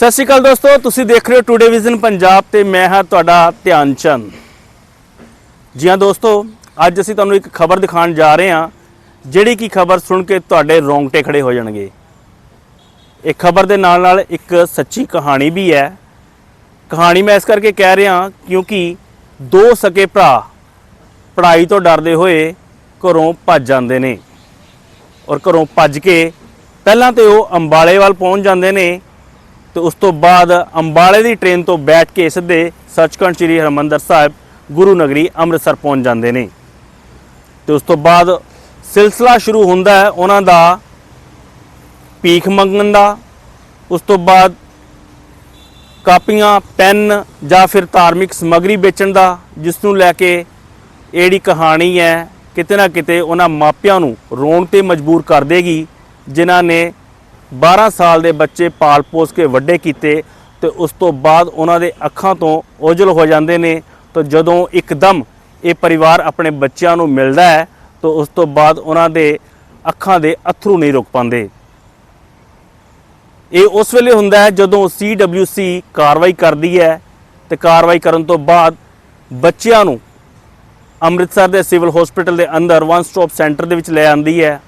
ਸਤਿ ਸ਼੍ਰੀ ਅਕਾਲ ਦੋਸਤੋ, ਤੁਸੀਂ ਦੇਖ ਰਹੇ ਹੋ ਟੂਡੇ ਵਿਜ਼ਨ ਪੰਜਾਬ ਤੇ ਮੈਂ ਹਾਂ ਤੁਹਾਡਾ ਧਿਆਨ ਚੰਦ। ਜੀ ਹਾਂ ਦੋਸਤੋ, ਅੱਜ ਅਸੀਂ ਤੁਹਾਨੂੰ ਇੱਕ ਖਬਰ ਦਿਖਾਉਣ ਜਾ ਰਹੇ ਹਾਂ, ਜਿਹੜੀ ਕੀ ਖਬਰ ਸੁਣ ਕੇ ਤੁਹਾਡੇ ਰੋਂਗਟੇ ਖੜੇ ਹੋ ਜਾਣਗੇ। ਇਹ ਖਬਰ ਦੇ ਨਾਲ ਨਾਲ ਇੱਕ ਸੱਚੀ ਕਹਾਣੀ ਵੀ ਹੈ। ਕਹਾਣੀ ਮੈਂ ਇਸ ਕਰਕੇ ਕਹਿ ਰਿਹਾ ਕਿਉਂਕਿ ਦੋ ਸਕੇ ਭਰਾ ਪੜ੍ਹਾਈ ਤੋਂ ਡਰਦੇ ਹੋਏ ਘਰੋਂ ਭੱਜ ਜਾਂਦੇ ਨੇ। ਔਰ ਘਰੋਂ ਭੱਜ ਕੇ ਪਹਿਲਾਂ ਤੇ ਉਹ ਅੰਬਾਲੇ ਵੱਲ ਪਹੁੰਚ ਜਾਂਦੇ ਨੇ ਤੇ ਉਸ ਤੋਂ ਬਾਅਦ ਅੰਬਾਲੇ ਦੀ ਟ੍ਰੇਨ ਤੋਂ ਬੈਠ ਕੇ ਸਿੱਧੇ ਸੱਚਖੰਡ ਸ੍ਰੀ ਹਰਿਮੰਦਰ ਸਾਹਿਬ ਗੁਰੂ ਨਗਰੀ ਅੰਮ੍ਰਿਤਸਰ ਪਹੁੰਚ ਜਾਂਦੇ ਨੇ। ਤੇ ਉਸ ਤੋਂ ਬਾਅਦ ਸਿਲਸਿਲਾ ਸ਼ੁਰੂ ਹੁੰਦਾ ਹੈ ਉਹਨਾਂ ਦਾ ਭੀਖ ਮੰਗਣ ਦਾ। ਉਸ ਤੋਂ ਬਾਅਦ ਕਾਪੀਆਂ, ਪੈਨ ਜਾਂ ਫਿਰ ਧਾਰਮਿਕ ਸਮੱਗਰੀ ਵੇਚਣ ਦਾ, ਜਿਸ ਨੂੰ ਲੈ ਕੇ ਇਹ ਜਿਹੜੀ ਕਹਾਣੀ ਹੈ, ਕਿਤੇ ਨਾ ਕਿਤੇ ਉਹਨਾਂ ਮਾਪਿਆਂ ਨੂੰ ਰੋਣ ਤੇ ਮਜਬੂਰ ਕਰ ਦੇਗੀ, ਜਿਨ੍ਹਾਂ ਨੇ 12 ਸਾਲ ਦੇ ਬੱਚੇ ਪਾਲ ਪੋਸ ਕੇ ਵੱਡੇ ਕੀਤੇ ਤੇ ਉਸ ਤੋਂ ਬਾਅਦ ਉਹਨਾਂ ਦੇ ਅੱਖਾਂ ਤੋਂ ਓਝਲ ਹੋ ਜਾਂਦੇ ਨੇ। ਤਾਂ ਜਦੋਂ ਇੱਕਦਮ ਇਹ ਪਰਿਵਾਰ ਆਪਣੇ ਬੱਚਿਆਂ ਨੂੰ ਮਿਲਦਾ ਹੈ, ਤਾਂ ਉਸ ਤੋਂ ਬਾਅਦ ਉਹਨਾਂ ਦੇ ਅੱਖਾਂ ਦੇ ਅਥਰੂ ਨਹੀਂ ਰੁਕ ਪਾਉਂਦੇ। ਇਹ ਉਸ ਵੇਲੇ ਹੁੰਦਾ ਹੈ ਜਦੋਂ CWC ਕਾਰਵਾਈ ਕਰਦੀ ਹੈ ਤੇ ਕਾਰਵਾਈ ਕਰਨ ਤੋਂ ਬਾਅਦ ਬੱਚਿਆਂ ਨੂੰ ਅੰਮ੍ਰਿਤਸਰ ਦੇ ਸਿਵਲ ਹਸਪੀਟਲ ਦੇ ਅੰਦਰ ਵਨ ਸਟਾਪ ਸੈਂਟਰ ਦੇ ਵਿੱਚ ਲੈ ਆਂਦੀ ਹੈ।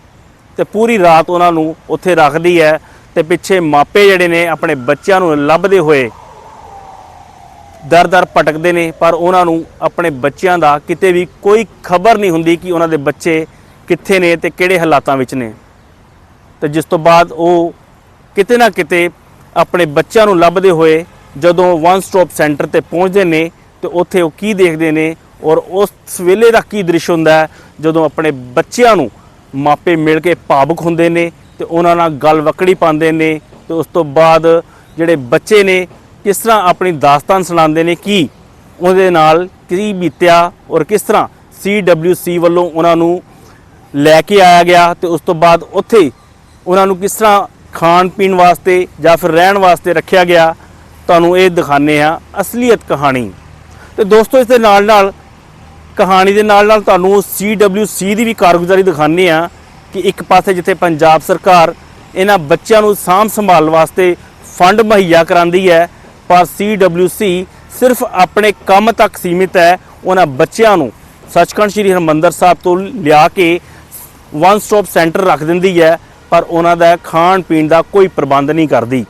ਤੇ ਪੂਰੀ ਰਾਤ ਉਹਨਾਂ ਨੂੰ ਉੱਥੇ ਰੱਖਦੀ ਹੈ ਤੇ ਪਿੱਛੇ ਮਾਪੇ ਜਿਹੜੇ ਨੇ ਆਪਣੇ ਬੱਚਿਆਂ ਨੂੰ ਲੱਭਦੇ ਹੋਏ ਦਰ-ਦਰ ਭਟਕਦੇ ਨੇ, ਪਰ ਉਹਨਾਂ ਨੂੰ ਆਪਣੇ ਬੱਚਿਆਂ ਦਾ ਕਿਤੇ ਵੀ ਕੋਈ ਖਬਰ ਨਹੀਂ ਹੁੰਦੀ ਕਿ ਉਹਨਾਂ ਦੇ ਬੱਚੇ ਕਿੱਥੇ ਨੇ ਤੇ ਕਿਹੜੇ ਹਾਲਾਤਾਂ ਵਿੱਚ ਨੇ। ਤੇ ਜਿਸ ਤੋਂ ਬਾਅਦ ਉਹ ਕਿਤੇ ਨਾ ਕਿਤੇ ਆਪਣੇ ਬੱਚਿਆਂ ਨੂੰ ਲੱਭਦੇ ਹੋਏ ਜਦੋਂ ਵਨ ਸਟਾਪ ਸੈਂਟਰ ਤੇ ਪਹੁੰਚਦੇ ਨੇ ਤੇ ਉੱਥੇ ਉਹ ਕੀ ਦੇਖਦੇ ਨੇ ਔਰ ਉਸ ਵੇਲੇ ਦਾ ਕੀ ਦ੍ਰਿਸ਼ ਹੁੰਦਾ ਹੈ ਜਦੋਂ ਆਪਣੇ ਬੱਚਿਆਂ ਨੂੰ ਮਾਪੇ ਮਿਲ ਕੇ ਭਾਵੁਕ ਹੁੰਦੇ ਨੇ ਤੇ ਉਹਨਾਂ ਨਾਲ ਗੱਲ ਵਕੜੀ ਪਾਉਂਦੇ ਨੇ ਤੇ ਉਸ ਤੋਂ ਬਾਅਦ ਜਿਹੜੇ ਬੱਚੇ ਨੇ ਕਿਸ ਤਰ੍ਹਾਂ ਆਪਣੀ ਦਾਸਤਾਨ ਸੁਣਾਉਂਦੇ ਨੇ ਕੀ ਉਹਦੇ ਨਾਲ ਕੀ ਬੀਤਿਆ ਔਰ ਕਿਸ ਤਰ੍ਹਾਂ CWC ਵੱਲੋਂ ਉਹਨਾਂ ਨੂੰ ਲੈ ਕੇ ਆਇਆ ਗਿਆ ਤੇ ਉਸ ਤੋਂ ਬਾਅਦ ਉੱਥੇ ਉਹਨਾਂ ਨੂੰ ਕਿਸ ਤਰ੍ਹਾਂ ਖਾਣ ਪੀਣ ਵਾਸਤੇ ਜਾਂ ਫਿਰ ਰਹਿਣ ਵਾਸਤੇ ਰੱਖਿਆ ਗਿਆ, ਤੁਹਾਨੂੰ ਇਹ ਦਿਖਾਣੇ ਆ ਅਸਲੀਅਤ ਕਹਾਣੀ। ਤੇ ਦੋਸਤੋ, ਇਸ ਦੇ ਨਾਲ ਨਾਲ ਕਹਾਣੀ ਦੇ ਨਾਲ ਨਾਲ ਤੁਹਾਨੂੰ CWC ਦੀ ਵੀ ਕਾਰਗੁਜ਼ਾਰੀ ਦਿਖਾਣੇ ਆ ਕਿ ਇੱਕ ਪਾਸੇ ਜਿੱਥੇ ਪੰਜਾਬ ਸਰਕਾਰ ਇਹਨਾਂ ਬੱਚਿਆਂ ਨੂੰ ਸਾਂਭ ਸੰਭਾਲ ਵਾਸਤੇ ਫੰਡ ਮੁਹੱਈਆ ਕਰਾਂਦੀ ਹੈ, ਪਰ CWC ਸਿਰਫ ਆਪਣੇ ਕੰਮ ਤੱਕ ਸੀਮਿਤ ਹੈ, ਉਹਨਾਂ ਬੱਚਿਆਂ ਨੂੰ ਸੱਚਖੰਡ ਸ੍ਰੀ ਹਰਿਮੰਦਰ ਸਾਹਿਬ ਤੋਂ ਲਿਆ ਕੇ ਵਨ ਸਟਾਪ ਸੈਂਟਰ ਰੱਖ ਦਿੰਦੀ ਹੈ, ਪਰ ਉਹਨਾਂ ਦਾ ਖਾਣ ਪੀਣ ਦਾ ਕੋਈ ਪ੍ਰਬੰਧ ਨਹੀਂ ਕਰਦੀ।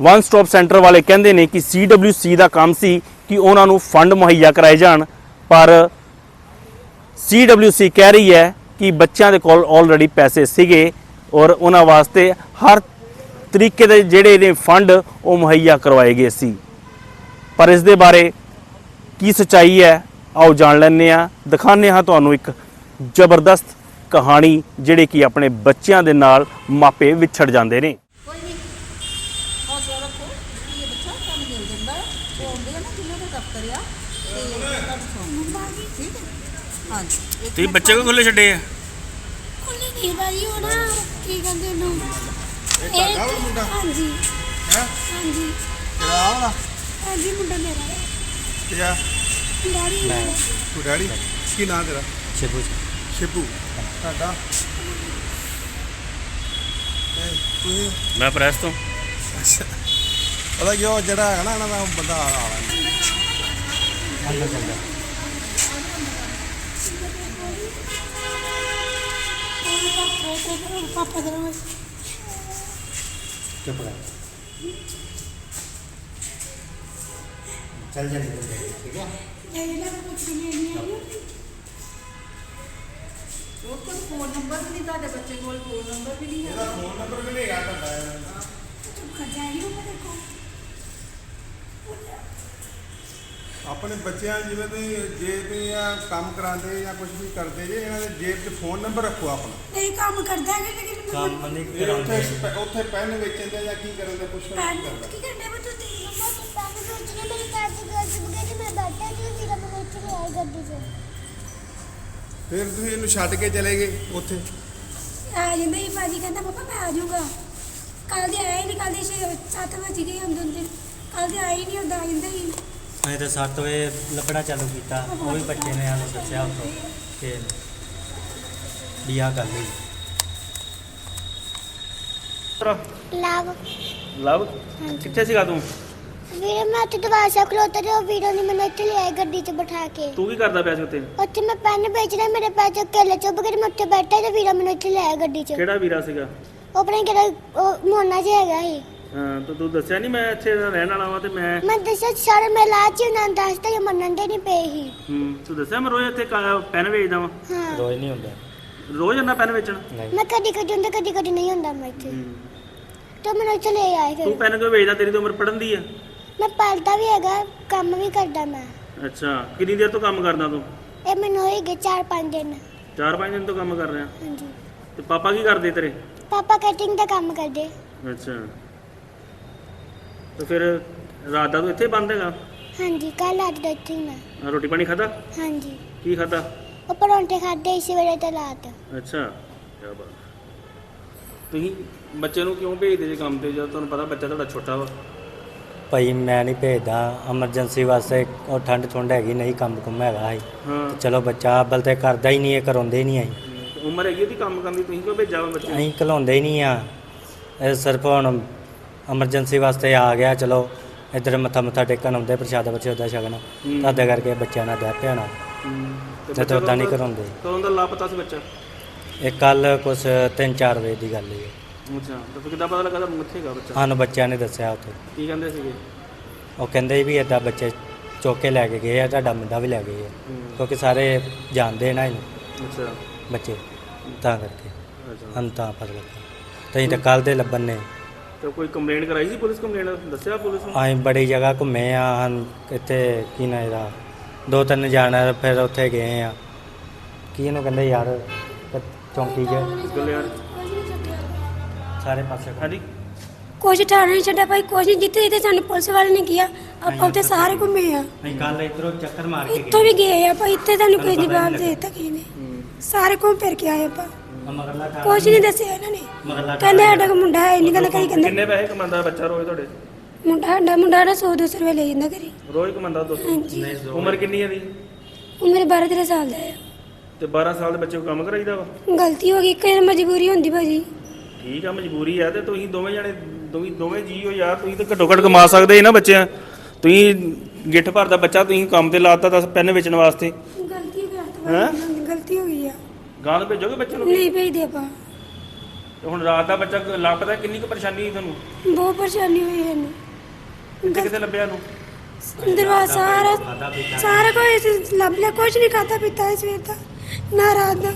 ਵਨ ਸਟਾਪ ਸੈਂਟਰ ਵਾਲੇ ਕਹਿੰਦੇ ਨੇ ਕਿ CWC ਦਾ ਕੰਮ ਸੀ ਕਿ ਉਹਨਾਂ ਨੂੰ ਫੰਡ ਮੁਹੱਈਆ ਕਰਾਏ ਜਾਣ। ਪਰ CWC ਕਹਿ ਰਹੀ ਹੈ ਕਿ ਬੱਚਿਆਂ ਦੇ ਕੋਲ ਆਲਰੇਡੀ ਪੈਸੇ ਸੀਗੇ ਔਰ ਉਹਨਾਂ ਵਾਸਤੇ ਹਰ ਤਰੀਕੇ ਦੇ ਜਿਹੜੇ ਨੇ ਫੰਡ ਉਹ ਮੁਹੱਈਆ ਕਰਵਾਏ ਗਏ ਸੀ। ਪਰ ਇਸ ਦੇ ਬਾਰੇ ਕੀ ਸਚਾਈ ਹੈ, ਆਓ ਜਾਣ ਲੈਂਦੇ ਆ ਦਿਖਾਉਂਦੇ ਹਾਂ ਤੁਹਾਨੂੰ ਇੱਕ ਜ਼ਬਰਦਸਤ ਕਹਾਣੀ, ਜਿਹੜੇ ਕਿ ਆਪਣੇ ਬੱਚਿਆਂ ਦੇ ਨਾਲ ਮਾਪੇ ਵਿਛੜ ਜਾਂਦੇ ਨੇ ਕੋਈ ਨਹੀਂ ਹੌਸਲਾ ਰੱਖੋ ਕਿ ਇਹ ਬੱਚਾ ਤੁਹਾਨੂੰ ਮਿਲ ਜਾਂਦਾ ਹੈ ਉਹ ਆਉਂਦੇ ਆ ਨਾ ਜਿਨ੍ਹਾਂ ਦਾ ਦਫ਼ਤਰ ਆ ਤੇ ਤੁਹਾਡੀ ਸੌਂ ਠੀਕ ਹੈ ਹਾਂਜੀ ਇੱਕ ਤੁਸੀਂ ਬੱਚੇ ਕੋ ਖੁੱਲੇ ਛੱਡੇ ਆ? ਖੁੱਲੀ ਨਹੀਂ ਭਾਜੀ ਉਹ ਨਾ ਕੀ ਕਹਿੰਦੇ ਉਹਨੂੰ? ਇਹ ਵਾ ਮੁੰਡਾ? ਹਾਂਜੀ। ਹੈ? ਹਾਂਜੀ। ਤੇਰਾ ਆਵਾ ਹਾਂਜੀ ਮੁੰਡਾ ਮੇਰਾ ਹੈ ਤੇਰਾ? ਡੈਡੀ ਮੇਰਾ। ਤੂੰ ਡੈਡੀ? ਕੀ ਨਾਂ ਤੇਰਾ? ਸ਼ਿਬੂ ਸ਼ਿਪੂ ਤੁਹਾਡਾ? ਤੁਸੀਂ? ਮੈਂ ਪ੍ਰੈਸ ਤੋਂ। ਪਤਾ ਕੀ ਉਹ ਜਿਹੜਾ ਹੈਗਾ ਨਾ ਇਹਨਾਂ ਦਾ ਬੰਦਾ ਆ ਵਾਲਾ ਅੰਦਰ ਚੱਲ ਜਾ ਪਾਪਾ ਦਾ ਨਾਮ ਚੁੱਪ ਕਰ ਚੱਲ ਜਾ ਠੀਕ ਹੈ ਇਹ ਨਾ ਕੁਝ ਨਹੀਂ ਆਈ ਉਹ ਕੋਲ ਫੋਨ ਨੰਬਰ ਵੀ ਨਹੀਂ ਤੁਹਾਡੇ ਬੱਚੇ ਕੋਲ ਫੋਨ ਨੰਬਰ ਵੀ ਨਹੀਂ ਹੈ ਫੋਨ ਨੰਬਰ ਵੀ ਨਹੀਂ ਹੈਗਾ ਤੁਹਾਡਾ ਚੁੱਪ ਕਰ ਜਾਈ ਉਹ ਦੇਖੋ ਆਪਣੇ ਬੱਚਿਆਂ ਜਿਵੇਂ ਤੁਸੀਂ ਜੇ ਤੁਸੀਂ ਆ ਕੰਮ ਕਰਾਉਂਦੇ ਜਾਂ ਕੁਝ ਵੀ ਕਰਦੇ ਜੇ ਇਹਨਾਂ ਦੇ ਜੇਬ 'ਚ ਫੋਨ ਨੰਬਰ ਰੱਖੋ ਆਪਣਾ। ਨਹੀਂ ਕੰਮ ਕਰਦਾ ਹੈ ਲੇਕਿਨ ਕੰਮ ਨਹੀਂ ਇਹ ਉੱਥੇ ਕਰਾਉਂਦੇ। ਉੱਥੇ ਪੈਨ ਵੇਚਣ ਦੇ ਜਾਂ ਕੀ ਕਰਨ ਦੇ ਕੁਝ ਪੈਨ ਨਹੀਂ ਕਰਦਾ। ਕੀ ਕਰਨੇ ਬਤੂ ਤੇ ਪਾਪਾ ਸੋਚਣੇ ਮੇਰੀ ਕਾਰ ਚ ਗੈਸ ਬੁਗੇ ਤੇ ਮੈਂ ਬੈਠਾ ਜੀ ਸੀਰਾ ਮੈਂ ਵਿੱਚ ਨਹੀਂ ਆਈ ਗੱਡੀ 'ਚ। ਫਿਰ ਤੁਸੀਂ ਇਹਨੂੰ ਛੱਡ ਕੇ ਚਲੇ ਗਏ ਉੱਥੇ? ਆ ਜਾਂਦਾ ਹੀ ਭਾਜੀ ਕਹਿੰਦਾ ਪਾਪਾ ਮੈਂ ਆ ਜਾਊਗਾ। ਕੱਲ ਦੇ ਆਇਆ ਹੀ ਨਹੀਂ ਕੱਲ ਦੇ 7 ਵਜੇ ਗਏ ਹੁੰਦੇ ਹੁੰਦੇ ਕੱਲ ਦੇ ਆਇਆ ਹੀ ਨਹੀਂ ਹੁੰਦਾ ਆ ਜਾਂਦਾ ਹੀ ਅਸੀਂ ਤਾਂ 7 ਵਜੇ ਲੱਭਣਾ ਚਾਲੂ ਕੀਤਾ ਉਹ ਵੀ ਬੱਚੇ ਨੇ ਸਾਨੂੰ ਦੱਸਿਆ ਉੱਥੋਂ ਕਿ ਵੀ ਆਹ ਗੱਲ ਹੋਈ। ਲਵ। ਕਿੱਥੇ ਸੀਗਾ ਤੂੰ? ਵੀਰੇ ਮੈਂ ਉੱਥੇ ਦਵਾਰ ਸਾਹਿਬ ਖਲੋਤਾ ਤੇ ਉਹ ਵੀਰੋ ਨੇ ਮੈਨੂੰ ਇੱਥੇ ਲਿਆਏ ਗੱਡੀ 'ਚ ਬਿਠਾ ਕੇ। ਤੂੰ ਕੀ ਕਰਦਾ ਪਿਆ ਸੀ ਉੱਥੇ? ਉੱਥੇ ਮੈਂ ਪੈਨ ਵੇਚ ਰਿਹਾ ਮੇਰੇ ਪੈਰ 'ਚ ਕੇਲੇ ਚੁੱਭ ਕੇ ਤੇ ਮੈਂ ਉੱਥੇ ਬੈਠਾ ਤੇ ਵੀਰੋ ਮੈਨੂੰ ਇੱਥੇ ਲਿਆਇਆ ਗੱਡੀ 'ਚ। ਕਿਹੜਾ ਵੀਰਾ ਸੀਗਾ? ਉਹ ਆਪਣੇ ਕਿਹੜਾ ਉਹ ਮੋਨਾ ਜਿਹਾ ਹੈਗਾ ਸੀ। ਹਾਂ ਤਾਂ ਤੂੰ ਦੱਸਿਆ ਨਹੀਂ ਮੈਂ ਇੱਥੇ ਦਾ ਰਹਿਣ ਵਾਲਾ ਵਾਂ ਤੇ ਮੈਂ ਮੈਂ ਦੱਸਿਆ ਸਾਰੇ ਮੈਂ ਲਾਚ ਉਹਨਾਂ ਨੂੰ ਦੱਸਦਾ ਜੇ ਮੰਨਣ ਦੇ ਨਹੀਂ ਪਏ ਸੀ। ਹੂੰ ਤੂੰ ਦੱਸਿਆ ਮੈਂ ਰੋਜ਼ ਇੱਥੇ ਪੈਨ ਵੇਚਦਾ ਵਾਂ? ਹਾਂ। ਰੋਜ਼ ਨਹੀਂ ਹੁੰਦਾ। ਰੋਜ਼ ਜਾਂਦਾ ਪੈਨ ਵੇਚਣ? ਨਹੀਂ। ਮੈਂ ਕਦੀ ਕਦੀ ਹੁੰਦਾ ਕਦੀ ਕਦੀ ਨਹੀਂ ਹੁੰਦਾ ਮੈਂ ਇੱਥੇ। ਤੇ ਮੈਨੂੰ ਇੱਥੇ ਲੈ ਆਏ ਤੂੰ ਫਿਰ ਪੈਨ ਕਿਉਂ ਵੇਚਦਾ? ਤੇਰੀ ਤਾਂ ਉਮਰ ਪੜਨ ਦੀ ਆ। ਮੈਂ ਪੜ੍ਹਦਾ ਵੀ ਹੈਗਾ ਕੰਮ ਵੀ ਕਰਦਾ ਮੈਂ। ਅੱਛਾ ਕਿੰਨੀ ਦੇਰ ਤੋਂ ਕੰਮ ਕਰਦਾ ਤੂੰ? ਇਹ ਮੈਨੂੰ ਹੋਏਗੇ 4-5 ਦਿਨ। 4-5 ਦਿਨ ਤੋਂ ਕੰਮ ਕਰ ਰਿਹਾ। ਹਾਂਜੀ। ਤੇ ਪਾਪਾ ਕੀ ਕਰਦੇ ਤੇਰੇ? ਪਾਪਾ ਕਟਿੰਗ ਦਾ ਕੰਮ ਕਰਦੇ। ਅੱਛਾ। ਤੇ ਫਿਰ ਰਾਤ ਦਾ ਤੂੰ ਇੱਥੇ ਬੰਦ ਹੈਗਾ? ਹਾਂਜੀ ਕੱਲ ਅੱਜ ਦਾ ਇੱਥੇ ਹੀ ਮੈਂ। ਆਹ ਰੋਟੀ ਪਾਣੀ ਖਾਦਾ ਹਾਂਜੀ। ਕੀ ਖਾਦਾ ਉਹ ਪਰੌਂਠੇ ਖਾਦੇ ਇਸ ਵੇਲੇ ਤੇ ਰਾਤ। ਅੱਛਾ ਕੀ ਬਾਤ। ਤੁਸੀਂ ਬੱਚੇ ਨੂੰ ਕਿਉਂ ਭੇਜਦੇ ਜੇ ਕੰਮ ਤੇ ਜਦ ਤੁਹਾਨੂੰ ਪਤਾ ਬੱਚਾ ਤੁਹਾਡਾ ਛੋਟਾ ਵਾ? ਭਾਈ ਮੈਂ ਨਹੀਂ ਭੇਜਦਾ। ਐਮਰਜੈਂਸੀ ਵਾਸਤੇ ਉਹ ਠੰਡ ਠੁੰਡ ਹੈਗੀ ਨਹੀਂ ਕੰਮ ਕੁੰਮ ਹੈਗਾ ਸੀ ਹਾਂ। ਚਲੋ ਬੱਚਾ ਅੱਬਲ ਤੇ ਕਰਦਾ ਹੀ ਨਹੀਂ ਇਹ ਕਰਾਉਂਦੇ ਹੀ ਨਹੀਂ ਅਸੀਂ। ਉਮਰ ਹੈਗੀ ਉਹਦੀ ਕੰਮ ਕਰਨ ਦੀ? ਤੁਸੀਂ ਕਿਉਂ ਭੇਜਿਆ ਵਾ ਬੱਚੇ ਨੂੰ? ਅਸੀਂ ਘਲਾਉਂਦੇ ਹੀ ਨਹੀਂ ਆ। ਇਹ ਸਿਰਫ ਹੁਣ ਐਮਰਜੈਂਸੀ ਵਾਸਤੇ ਆ ਗਿਆ ਚਲੋ ਇੱਧਰ ਮੱਥਾ ਮੱਥਾ ਟੇਕਣ ਆਉਂਦੇ ਪ੍ਰਸ਼ਾਦਾ ਪ੍ਰਸ਼ਾਦਾ ਛਕਣ। ਤਦ ਕਰਕੇ ਬੱਚਿਆਂ ਨਾਲ ਡੈ ਪਿਆਣਾ। ਤੇ ਤੇ ਉਦਾਂ ਨਹੀਂ ਕਰਾਉਂਦੇ। ਕਦੋਂ ਦਾ ਲਾਪਤਾ ਸੀ ਬੱਚਾ? ਇਹ ਕੱਲ ਕੁਛ 3-4 ਵਜੇ ਦੀ ਗੱਲ ਹੈ ਅੱਛਾ ਤੇ ਕਿੱਦਾਂ ਪਤਾ ਲੱਗਾ ਤੁਹਾਨੂੰ ਕਿੱਥੇ ਹੈਗਾ ਬੱਚਾ? ਸਾਨੂੰ ਬੱਚਿਆਂ ਨੇ ਦੱਸਿਆ ਉੱਥੇ। ਕੀ ਕਹਿੰਦੇ ਸੀਗੇ? ਉਹ ਕਹਿੰਦੇ ਵੀ ਏਦਾਂ ਬੱਚੇ ਚੁੱਕ ਲੈ ਕੇ ਗਏ ਆ ਤੁਹਾਡਾ ਮੁੰਡਾ ਵੀ ਲੈ ਗਏ ਆ। ਕਿਉਂਕਿ ਸਾਰੇ ਜਾਣਦੇ ਨਾ ਇਹਨੂੰ ਅੱਛਾ। ਬੱਚੇ। ਤਾਂ ਕਰਕੇ। ਅੱਛਾ। ਹਨ ਤਾਂ ਪਤਾ ਲੱਗਾ। ਤੇ ਅਸੀਂ ਤਾਂ ਕੱਲ ਦੇ ਲੱਭਣ ਨੇ। ਤੇ ਕੋਈ ਕੰਪਲੇਂਟ ਕਰਾਈ ਸੀ ਪੁਲਿਸ ਕੰਪਲੇਂਟ ਦੱਸਿਆ ਪੁਲਿਸ ਨੂੰ? ਅਸੀਂ ਬੜੀ ਜਗ੍ਹਾ ਘੁੰਮੇ ਆ ਹਨ ਇੱਥੇ ਕੀ ਨਾ ਇਹਦਾ? ਦੋ ਤਿੰਨ ਜਾਣਾ ਫਿਰ ਉੱਥੇ ਗਏ ਆ। ਕੀ ਇਹਨੂੰ ਕਹਿੰਦੇ ਯਾਰ? ਚੌਂਕੀ 'ਚ? ਗੱਲ ਯਾਰ? ਸਾਰੇ ਪਾਸੇ ਹਾਂਜੀ। ਕੁਝ ਠਾਣਾ ਨਹੀਂ ਛੱਡਿਆ ਭਾਈ ਕੁਝ ਨਹੀਂ। ਜਿੱਥੇ ਜਿੱਥੇ ਸਾਨੂੰ ਪੁਲਿਸ ਵਾਲੇ ਨੇ ਕਿਹਾ ਆਪਾਂ ਉੱਥੇ ਸਾਰੇ ਘੁੰਮੇ ਆ। ਅਸੀਂ ਕੱਲ ਇਧਰੋਂ ਚੱਕਰ ਮਾਰ ਕੇ ਇੱਥੋਂ ਵੀ ਗਏ। ਆ ਭਾਈ ਇੱਥੇ ਤੁਹਾਨੂੰ ਕੋਈ ਜਵਾਬ ਨਹੀਂ ਦੇ ਦਿੱਤਾ ਕਿਸੇ ਨੇ ਸਾਰੇ ਘੁੰਮ ਫਿਰ ਕੇ ਆਏ ਆਪਾਂ। ਮਗਰਲਾ ਘਰ ਕੁਝ ਨਹੀਂ ਦੱਸਿਆ ਇਹਨਾਂ ਨੇ। ਕਹਿੰਦੇ ਸਾਡਾ ਕੋਈ ਮੁੰਡਾ ਹੈ ਨਹੀਂ ਕਹਿੰਦਾ ਕਈ ਕਹਿੰਦੇ ਕਿੰਨੇ ਪੈਸੇ ਕਮਾਉਂਦਾ ਬੱਚਾ ਰੋਜ਼ ਤੁਹਾਡੇ? ਮੁੰਡਾ ਸਾਡਾ ਮੁੰਡਾ ਨਾ 100 200 ਰੁਪਏ ਲੈ ਜਾਂਦਾ ਘਰੇ। ਰੋਜ਼ ਕਮਾਉਂਦਾ ਦੋਸਤੋ ਹਾਂਜੀ। ਨਹੀਂ ਜ਼ੋਰ ਉਮਰ ਕਿੰਨੀ ਹੈ ਦੀ ਉਹ ਮੇਰੇ 12 13 ਸਾਲ ਦਾ ਹੈ। ਤੇ 12 ਸਾਲ ਦੇ ਬੱਚੇ ਨੂੰ ਕੰਮ ਕਰਾਈਦਾ ਵਾ? ਗਲਤੀ ਹੋ ਗਈ ਵਾਰ ਮਜਬੂਰੀ ਹੁੰਦੀ ਭਾਜੀ। ਠੀਕ ਆ ਮਜਬੂਰੀ ਆ ਤੇ ਤੁਸੀਂ ਦੋਵੇਂ ਜਣੇ ਦੋਵੇਂ ਦੋਵੇਂ ਜੀ ਹੋ ਯਾਰ ਤੁਸੀਂ ਤਾਂ ਘੱਟੋ ਘੱਟ ਕਮਾ ਸਕਦੇ ਨਾ ਬੱਚਿਆਂ। ਤੁਸੀਂ ਗਿੱਠ ਭਰਦਾ ਬੱਚਾ ਤੁਸੀਂ ਕੰਮ ਤੇ ਲਾਤਾ ਤਾਂ ਪੈਨ ਵੇਚਣ ਵਾਸਤੇ। ਗਲਤੀ ਹੋ ਗਈ ਹੈਂ? ਗਲਤੀ ਹੋ ਗਈ। ਗਾਂ ਭੇਜੋਗੇ ਬੱਚੇ ਨੂੰ? ਨਹੀਂ ਭੇਜਦੇ ਆਪਾਂ। ਤੇ ਹੁਣ ਰਾਤ ਦਾ ਬੱਚਾ ਲਾਪਤਾ ਕਿੰਨੀ ਕੁ ਪਰੇਸ਼ਾਨੀ ਹੈ ਤੁਹਾਨੂੰ? ਬਹੁਤ ਪਰੇਸ਼ਾਨੀ ਹੋਈ ਸਾਨੂੰ। ਕਿੱਥੇ ਕਿੱਥੇ ਲੱਭਿਆ ਨੂੰ ਦਰਵਾਜ਼ਾ ਸਾਰਾ ਸਾਰਾ ਕੁਝ ਲੱਭ ਲਿਆ ਕੁਝ ਨਹੀਂ ਖਾਤਾ ਪੀਤਾ ਇਸ ਵੇਰ ਦਾ ਨਾ ਰਾਤ ਦਾ।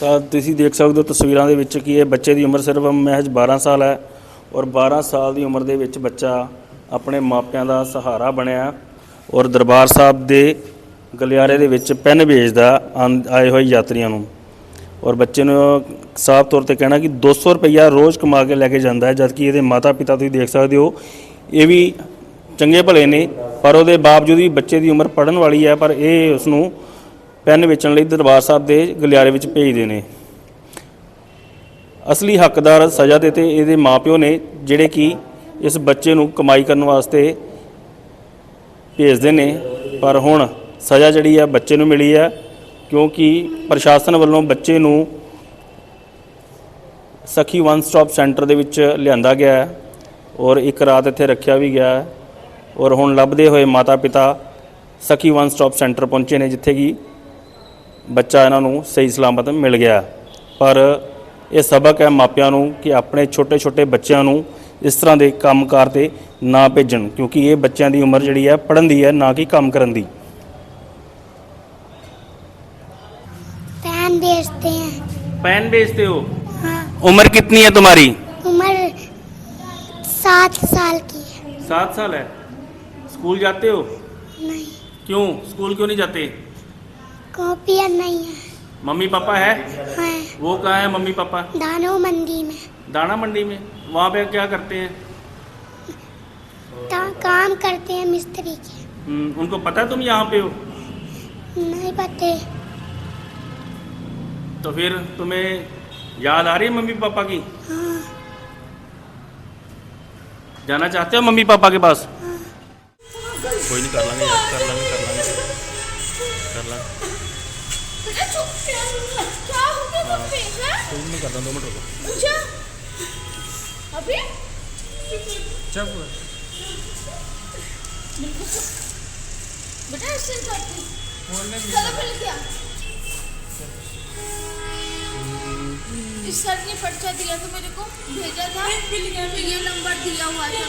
ਤਾਂ ਤੁਸੀਂ ਦੇਖ ਸਕਦੇ ਹੋ ਤਸਵੀਰਾਂ ਦੇ ਵਿੱਚ ਕਿ ਇਹ ਬੱਚੇ ਦੀ ਉਮਰ ਸਿਰਫ ਮਹਿਜ 12 ਸਾਲ ਹੈ ਔਰ 12 ਸਾਲ ਦੀ ਉਮਰ ਦੇ ਵਿੱਚ ਬੱਚਾ ਆਪਣੇ ਮਾਪਿਆਂ ਦਾ ਸਹਾਰਾ ਬਣਿਆ। ਔਰ ਦਰਬਾਰ ਸਾਹਿਬ ਦੇ ਗਲਿਆਰੇ ਦੇ ਵਿੱਚ ਪੈਨ ਵੇਚਦਾ ਆਏ ਹੋਏ ਯਾਤਰੀਆਂ ਨੂੰ। ਔਰ ਬੱਚੇ ਨੂੰ ਸਾਫ਼ ਤੌਰ ਤੇ ਕਹਿਣਾ ਕਿ 200 ਰੁਪਈਆ ਰੋਜ਼ ਕਮਾ ਕੇ ਲੈ ਕੇ ਜਾਂਦਾ ਹੈ, ਜਦਕਿ ਇਹਦੇ ਮਾਤਾ ਪਿਤਾ ਤੁਸੀਂ ਦੇਖ ਸਕਦੇ ਹੋ, ਇਹ ਵੀ ਚੰਗੇ ਭਲੇ ਨੇ, ਪਰ ਉਹਦੇ ਬਾਵਜੂਦ ਵੀ ਬੱਚੇ ਦੀ ਉਮਰ ਪੜਨ ਵਾਲੀ ਹੈ, ਪਰ ਇਹ ਉਸ ਨੂੰ ਪੈਨ ਵੇਚਣ ਲਈ ਦਰਬਾਰ ਸਾਹਿਬ ਦੇ ਗਲਿਆਰੇ ਵਿੱਚ ਭੇਜਦੇ ਨੇ। ਅਸਲੀ ਹੱਕਦਾਰ ਸਜ਼ਾ ਦੇ ਤੇ ਇਹਦੇ ਮਾਪਿਓ ਨੇ, ਜਿਹੜੇ ਕਿ ਇਸ ਬੱਚੇ ਨੂੰ ਕਮਾਈ ਕਰਨ ਵਾਸਤੇ ਭੇਜਦੇ ਨੇ, ਪਰ ਹੁਣ ਸਜ਼ਾ ਜਿਹੜੀ ਹੈ ਬੱਚੇ ਨੂੰ ਮਿਲੀ ਹੈ ਕਿਉਂਕਿ ਪ੍ਰਸ਼ਾਸਨ ਵੱਲੋਂ ਬੱਚੇ ਨੂੰ ਸਖੀ ਵਨ ਸਟਾਪ ਸੈਂਟਰ ਦੇ ਵਿੱਚ ਲਿਆਂਦਾ ਗਿਆ ਹੈ ਔਰ ਇੱਕ ਰਾਤ ਇੱਥੇ ਰੱਖਿਆ ਵੀ ਗਿਆ ਹੈ ਔਰ ਹੁਣ ਲੱਭਦੇ ਹੋਏ ਮਾਤਾ ਪਿਤਾ ਸਖੀ ਵਨ ਸਟਾਪ ਸੈਂਟਰ ਪਹੁੰਚੇ ਨੇ, ਜਿੱਥੇ ਕਿ ਬੱਚਾ ਇਹਨਾਂ ਨੂੰ ਸਹੀ ਸਲਾਮਤ ਮਿਲ ਗਿਆ ਪਰ ਇਹ ਸਬਕ ਹੈ ਮਾਪਿਆਂ ਨੂੰ ਕਿ ਆਪਣੇ ਛੋਟੇ-ਛੋਟੇ ਬੱਚਿਆਂ ਨੂੰ ਇਸ ਤਰ੍ਹਾਂ ਦੇ ਕੰਮਕਾਰ ਤੇ ਨਾ ਭੇਜਣ ਕਿਉਂਕਿ ਇਹ ਬੱਚਿਆਂ ਦੀ ਉਮਰ ਜਿਹੜੀ ਹੈ ਪੜ੍ਹਨ ਦੀ ਹੈ ਨਾ ਕਿ ਕੰਮ ਕਰਨ ਦੀ पैन बेचते हैं पेन बेचते हो हाँ उम्र कितनी है तुम्हारी उम्र सात साल की है सात साल है स्कूल जाते हो नहीं क्यों स्कूल क्यों नहीं जाते कॉपियाँ नहीं है मम्मी पापा है हैं वो कहाँ है मम्मी पापा दानो मंडी में दाना मंडी में वहाँ पे क्या करते हैं? काम करते हैं मिस्त्री के। हम्म, उनको पता है तुम यहाँ पे हो? नहीं पते। तो फिर तुम्हें याद आ रही है मम्मी पापा की? हाँ। जाना चाहते हो मम्मी पापा के पास? कोई नहीं कर लेंगे यार कर लेंगे कर लेंगे। कर लेंगे नहीं करता दो मिनट रुको। अभी? बेटा इससे करते चलो मिल गया इस सर ने पर्चा दिया तो मेरे को भेजा था। तो ये नंबर दिया हुआ था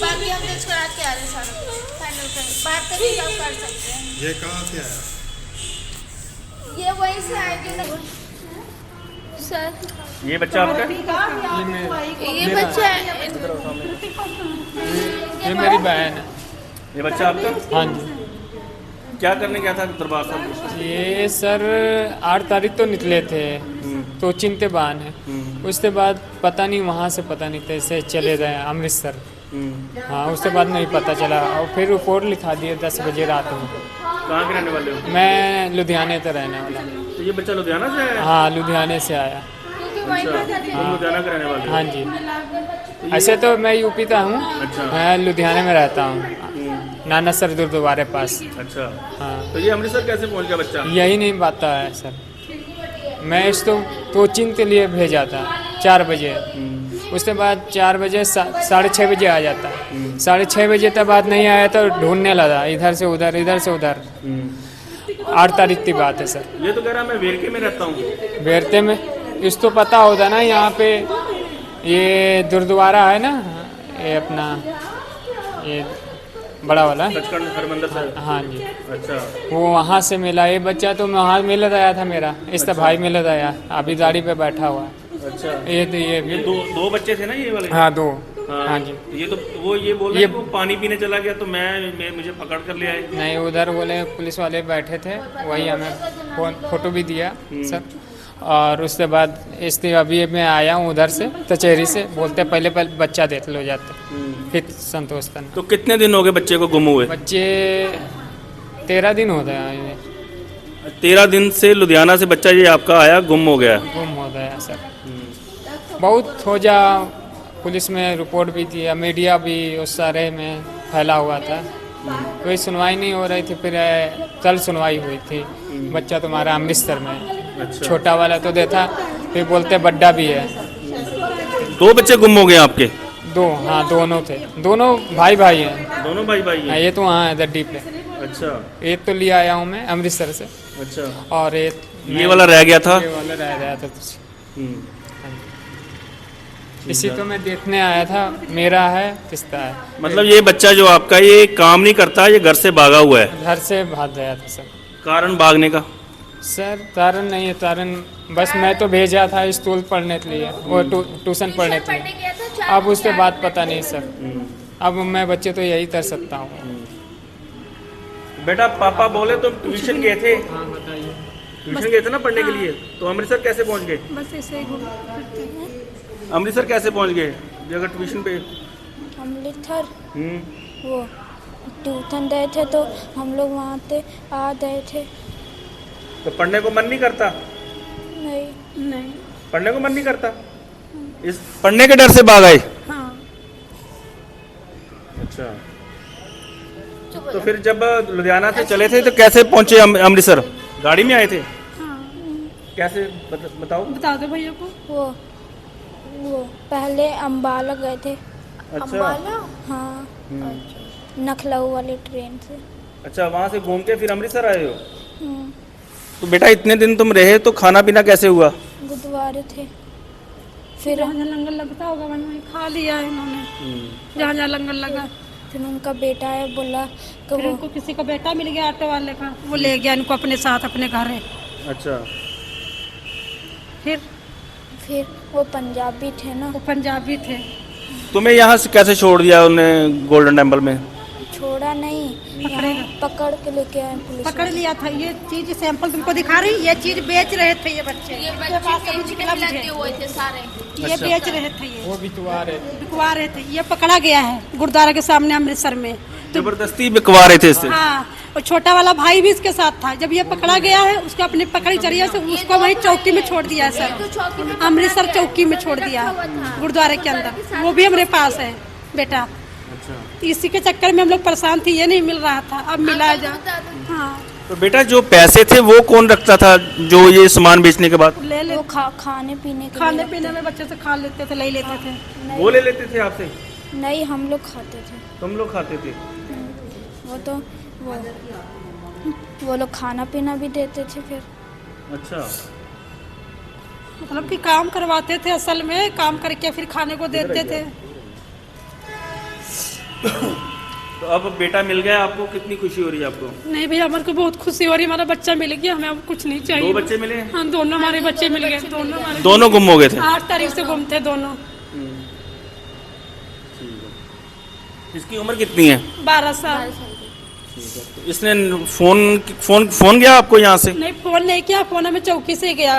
बाकी हम टेस्ट करा के आ रहे हैं सारा। फाइनल कर बात करके आप कर सकते हैं। ये कहाँ से आया? ये वहीं से आएँगे ना। सर। ये बच्चा आपका? ये बच्चा ये मेरी बहन है। ये बच्चा आपका? हाँ जी। क्या करने गया था दरबार साहब? ये सर आठ तारीख तो निकले थे। तो चिंते बान है उसके बाद पता नहीं वहाँ से पता नहीं कैसे चले गए अमृतसर। हाँ उसके बाद नहीं पता चला। और फिर रिपोर्ट लिखा दिए दस बजे रात में। कहाँ के रहने वाले हो? मैं लुधियाने से रहने वाला। तो ये बच्चा लुधियाना से आया? हाँ लुधियाने से आया। तुम लुधियाना के रहने वाले हाँ? जी। ऐसे तो मैं यूपी का हूँ। अच्छा। मैं लुधियाना में रहता हूँ। नाना सर गुरुद्वारे पास। अच्छा। हाँ। तो ये अमृतसर कैसे पहुँच गया बच्चा? यही नहीं पता है सर। मैं इसको कोचिंग के लिए भेजा था चार बजे। उसके बाद चार बजे साढ़े छः बजे आ जाता। साढ़े छः बजे तक बाद नहीं आया तो ढूँढने लगा इधर से उधर इधर से उधर। आठ तारीख की बात है सर। ये तो कह रहा मैं वेरके में रहता हूँ। बेरते में? इस तो पता होता ना यहाँ पे ये गुरुद्वारा है ना ये अपना ये बड़ा वाला। हरमंदर साहब। हाँ जी। अच्छा। वो वहाँ से मिला ये बच्चा तो वहाँ मिल रहा था मेरा इस तरह भाई मिल रहा अभी गाड़ी पे बैठा हुआ। है अच्छा। ये तो ये ये दो दो बच्चे थे ना ये वाले? हाँ दो। हाँ। जी। ये तो वो ये बोल रहे ये- हैं वो पानी पीने चला गया तो मैं, मैं मुझे पकड़ कर ले आए। नहीं उधर बोले पुलिस वाले बैठे थे वही हमें फ़ोटो भी दिया सर। और उसके बाद इसलिए अभी मैं आया हूँ उधर से कचहरी से। बोलते पहले पहले बच्चा देख लो जाते। फिर संतोष करना तो कितने दिन हो गए बच्चे को गुम हुए? बच्चे तेरह दिन हो गया तेरह दिन से लुधियाना से बच्चा ये आपका आया गुम हो गया? गुम हो गया सर बहुत हो जा पुलिस में रिपोर्ट भी दिया मीडिया भी उस सारे में फैला हुआ था। कोई सुनवाई नहीं हो रही थी फिर कल सुनवाई हुई थी। बच्चा तुम्हारा अमृतसर में अच्छा। छोटा वाला तो देखा फिर बोलते बड्डा भी है। दो बच्चे गुम हो गए आपके? दो हाँ दोनों थे। दोनों भाई भाई हैं। दोनों भाई भाई हाँ, हैं ये तो वहाँ है दड्डी पे अच्छा। एक तो ले आया हूँ मैं अमृतसर से। अच्छा। और एक ये वाला रह गया था? ये वाला रह गया था तुझे हम्म, इसी तो मैं देखने आया था मेरा है किसका है? मतलब ये बच्चा जो आपका ये काम नहीं करता ये घर से भागा हुआ है? घर से भाग गया था सर कारण भागने का? सर कारण नहीं है कारण बस मैं तो भेजा था स्कूल पढ़ने के लिए वो ट्यूशन पढ़ने के लिए। अब उसके बाद पता नहीं सर। अब मैं बच्चे तो यही कर सकता हूँ। बेटा पापा बोले तुम ट्यूशन गए थे। हाँ ट्यूशन गए थे ना पढ़ने के लिए? तो अमृतसर कैसे पहुँच गए? बस ऐसे ही घूम फिरते हैं। अमृतसर कैसे पहुँच गए? अगर ट्यूशन पे अमृतसर? हम्म, वो ट्यूशन गए थे तो हम लोग वहाँ पे आ गए थे। तो पढ़ने को मन नहीं करता? नहीं नहीं। पढ़ने को मन नहीं करता? इस पढ़ने के डर से भाग आए हाँ। अच्छा। तो फिर जब लुधियाना से चले थे तो कैसे पहुँचे अमृतसर? गाड़ी में आए थे? हाँ। कैसे? बत, बताओ। बता दो भैया को। वो वो पहले अम्बाला गए थे। अच्छा। हाँ। नखलऊ वाली ट्रेन से। अच्छा वहाँ से घूम के फिर अमृतसर आए हो? हम्म, तो बेटा इतने दिन तुम रहे तो खाना पीना कैसे हुआ? गुरुद्वारे थे। फिर जहाँ जहाँ लंगर लगता होगा वहीं वहीं खा लिया इन्होंने। जहाँ जहाँ लंगर लगा। फिर उनका बेटा है बोला कि फिर वो उनको किसी का बेटा मिल गया ऑटो वाले का। वो ले गया इनको अपने साथ अपने घर। है अच्छा। फिर? फिर वो पंजाबी थे ना। वो पंजाबी थे। तुम्हें यहाँ से कैसे छोड़ दिया उन्हें गोल्डन टेंपल में? छोड़ा नहीं। पकड़। के लेके आए पुलिस पकड़ लिया था ये चीज़ सैंपल तुमको दिखा रही? ये चीज़ बेच रहे थे ये बच्चे। ये पास अभी निकला मुझे। ये बेच रहे थे ये। वो बिटवा रहे थे। बिकवा रहे थे। ये पकड़ा गया है गुरुद्वारा के सामने अमृतसर में। ज़बरदस्ती बिकवा रहे थे इससे हाँ और छोटा वाला भाई भी इसके साथ था। जब ये पकड़ा गया है उसको अपने पकड़ी ज़रिए से उसको वही चौकी में छोड़ दिया है सर। अमृतसर चौकी में छोड़ दिया गुरुद्वारे के अंदर। वो भी हमारे पास है। बेटा इसी के चक्कर में हम लोग परेशान थे ये नहीं मिल रहा था। अब मिला जा हाँ। तो बेटा जो पैसे थे वो कौन रखता था जो ये सामान बेचने के बाद? ले ले वो खा खाने पीने के खाने पीने में बच्चे से खा लेते थे ले लेते थे। वो ले लेते थे आपसे? नहीं हम लोग खाते थे। तुम लोग खाते थे? वो तो वो वो लोग खाना पीना भी देते थे फिर। अच्छा। मतलब कि काम करवाते थे असल में काम करके फिर खाने को देते थे। तो अब बेटा मिल गया आपको? कितनी खुशी हो रही है आपको? नहीं भैया हमारे को बहुत खुशी हो रही है। हमारा बच्चा मिल गया हमें अब कुछ नहीं चाहिए। दो बच्चे मिले हाँ? दोनों हमारे बच्चे मिल गए। दोनों हमारे दोनों गुम हो गए थे। आठ तारीख से घूमते दोनों। इसकी उम्र कितनी है? बारह साल। तो इसने फ़ोन फ़ोन फ़ोन गया आपको यहाँ से? नहीं फ़ोन नहीं किया। फ़ोन हमें चौकी से गया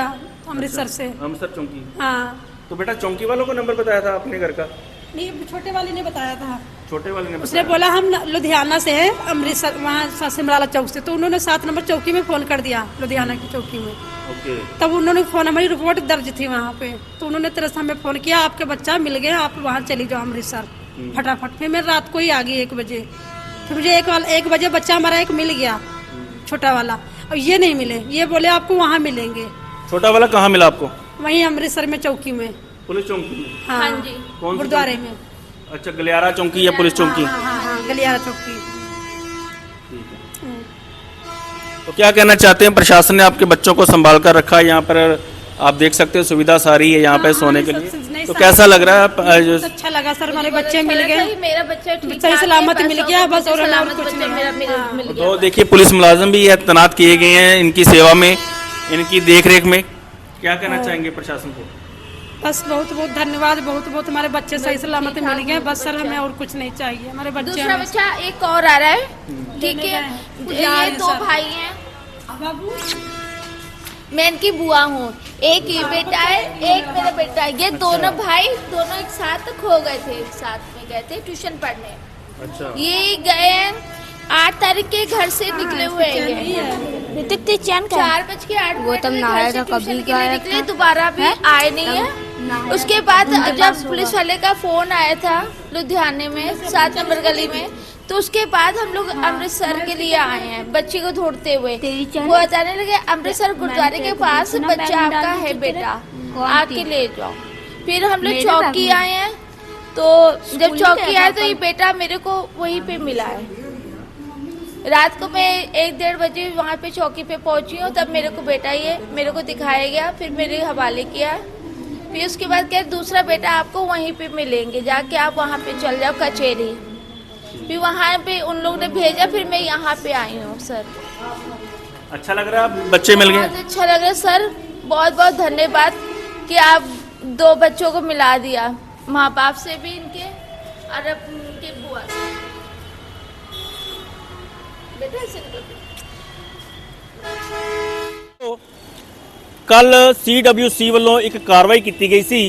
अमृतसर से। अमृतसर चौकी। हाँ। तो बेटा चौकी वालों को नंबर बताया था अपने घर का? नहीं छोटे वाले ने बताया था। छोटे वाले ने उसने बोला हम लुधियाना से हैं अमृतसर वहाँ सिमराला चौक से। तो उन्होंने सात नंबर चौकी में फ़ोन कर दिया लुधियाना की चौकी में। ओके। तब उन्होंने फ़ोन हमारी रिपोर्ट दर्ज थी वहाँ पे। तो उन्होंने तरह से हमें फ़ोन किया आपके बच्चा मिल गया आप वहाँ चली जाओ अमृतसर। फटाफट। फिर मैं रात को ही आ गई एक बजे। फिर मुझे एक वाला एक बजे बच्चा हमारा एक मिल गया छोटा वाला। और ये नहीं मिले ये बोले आपको वहाँ मिलेंगे। छोटा वाला कहाँ मिला आपको? वहीं अमृतसर में चौकी में। पुलिस चौकी में? हाँ। हाँ जी। कौन सी गुरुद्वारे में। अच्छा गलियारा चौकी या पुलिस चौकी? हाँ हाँ हाँ गलियारा चौकी। तो क्या कहना चाहते हैं? प्रशासन ने आपके बच्चों को संभाल कर रखा है यहाँ पर आप देख सकते हो सुविधा सारी है यहाँ पे हाँ, सोने के लिए। तो कैसा लग रहा है आप, जो- अच्छा लगा सर हमारे बच्चे मिल गए। मेरा बच्चा ठीक सही सलामत मिल गया, बस और हाँ। तो देखिए पुलिस मुलाजम भी तैनात किए गए हैं इनकी सेवा में इनकी देख रेख में। क्या कहना हाँ। चाहेंगे प्रशासन को? बस बहुत बहुत धन्यवाद बहुत बहुत हमारे बच्चे सही सलामत मिल गए। बस सर हमें और कुछ नहीं चाहिए हमारे बच्चे दूसरा बच्चा एक और आ रहा है। ठीक है। ये दो भाई हैं। मैं इनकी बुआ हूँ। एक ये बेटा है एक मेरा बेटा है। ये दोनों भाई दोनों एक साथ खो गए थे एक साथ में गए थे ट्यूशन पढ़ने। अच्छा। ये गए आठ तारीख के घर से निकले हुए हैं चार बज के आठ वो तब नहाया था, कभी निकले दोबारा भी आए नहीं है। उसके बाद जब पुलिस वाले का फ़ोन आया था लुधियाने में सात नंबर गली में तो उसके बाद हम लोग अमृतसर के लिए आए हैं बच्चे को ढूंढते हुए। वो बताने लगे अमृतसर गुरुद्वारे के पास बच्चा आपका है बेटा आके ले जाओ। फिर हम लोग चौकी आए हैं तो जब चौकी आए तो ये बेटा मेरे को वहीं पे मिला है। रात को मैं एक डेढ़ बजे वहाँ पे चौकी पे पहुँची हूँ तब मेरे को बेटा ये मेरे को दिखाया गया फिर मेरे हवाले किया। फिर उसके बाद क्या दूसरा बेटा आपको वहीं पे मिलेंगे जाके आप वहाँ पे चल जाओ कचेरी फिर वहाँ पे उन लोग ने भेजा फिर मैं यहाँ पे आई हूँ सर। अच्छा लग रहा है बच्चे मिल गए? अच्छा लग रहा है सर। बहुत बहुत धन्यवाद कि आप दो बच्चों को मिला दिया। माँ बाप से भी इनके और अब उनके बुआ से। बेटा ਕੱਲ ਸੀਡਬਲਯੂਸੀ ਵੱਲੋਂ ਇੱਕ ਕਾਰਵਾਈ ਕੀਤੀ ਗਈ ਸੀ